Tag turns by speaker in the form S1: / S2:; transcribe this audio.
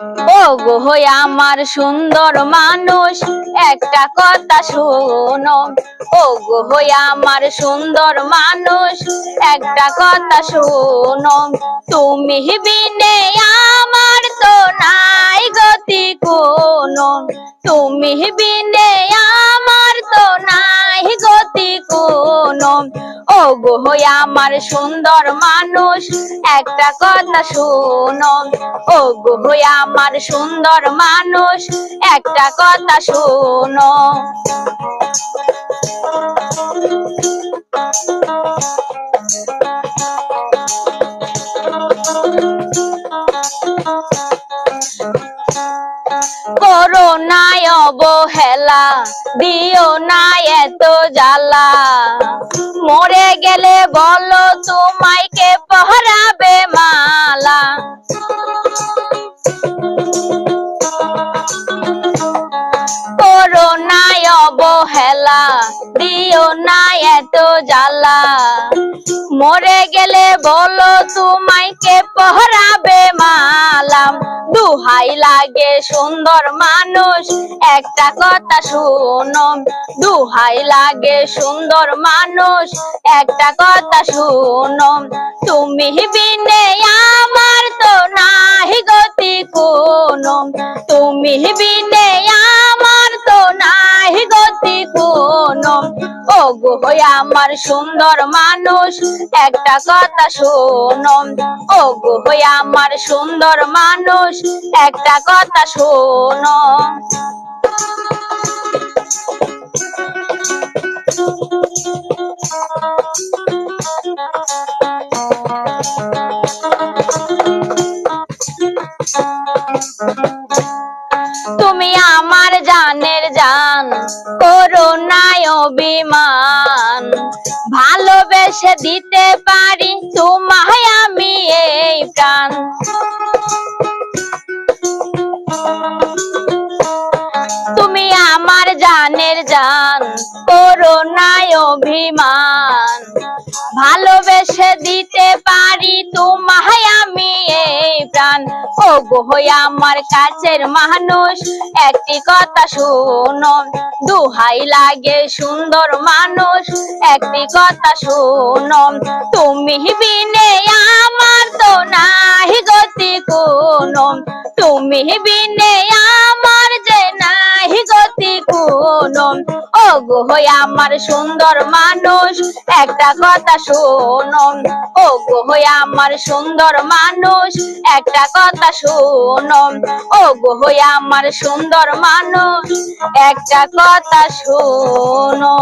S1: ও গো হই আমার সুন্দর মানুষ, একটা কথা শোনো। ও গো হই আমার সুন্দর মানুষ, একটা কথা শোনো। তুমি বিনে আমার তো নাই গতি কোনো। তুমি বিনে আমার তো নাই গতি কোনো। ও গো আমার সুন্দর মানুষ, একটা কথা শোনো। ও গো আমার সুন্দর মানুষ, একটা কথা শোনো। করোনায় অবহেলা, দিও না এত জ্বালা। গেলে বলো তোমায় পহরাবে মালা? করোনায় অবহেলা, দিও না এত জ্বালা। মরে গেলে বলো তোমায় পহরাবে দুহাই লাগে সুন্দর মানুষ, একটা কথা শুনো। দুহাই লাগে সুন্দর মানুষ, একটা কথা শুনো। তুমি বিনে আমার তো নাহি গতি কোনো। তুমি বিনে ও গো আমার সুন্দর মানুষ, একটা কথা শোনো। ও গো আমার সুন্দর মানুষ, একটা কথা শোনো। তুমি করোনায় অভিমান। ভালোবেসে দিতে পারি, তোমায় আমি এই প্রাণ। তুমি আমার জানের জান, করোনায় অভিমান। ভালোবেসে দিতে পারি, তোমায় আমি এই প্রাণ। ও গো আমার কাছের মানুষ, একটি কথা শোনো। দুহাই লাগে সুন্দর মানুষ, একটি কথা শোনো তুমি বিনে আমার তো নাহি গতি কোনো তুমি বিনে আমার যে নাহি গতি কোনো ওগো হই আমার সুন্দর মানুষ, একটা কথা শোনো ও গো হই আমার সুন্দর মানুষ একটা কথা শোনো ও গো হই আমার সুন্দর মানুষ একটা কথা শোনো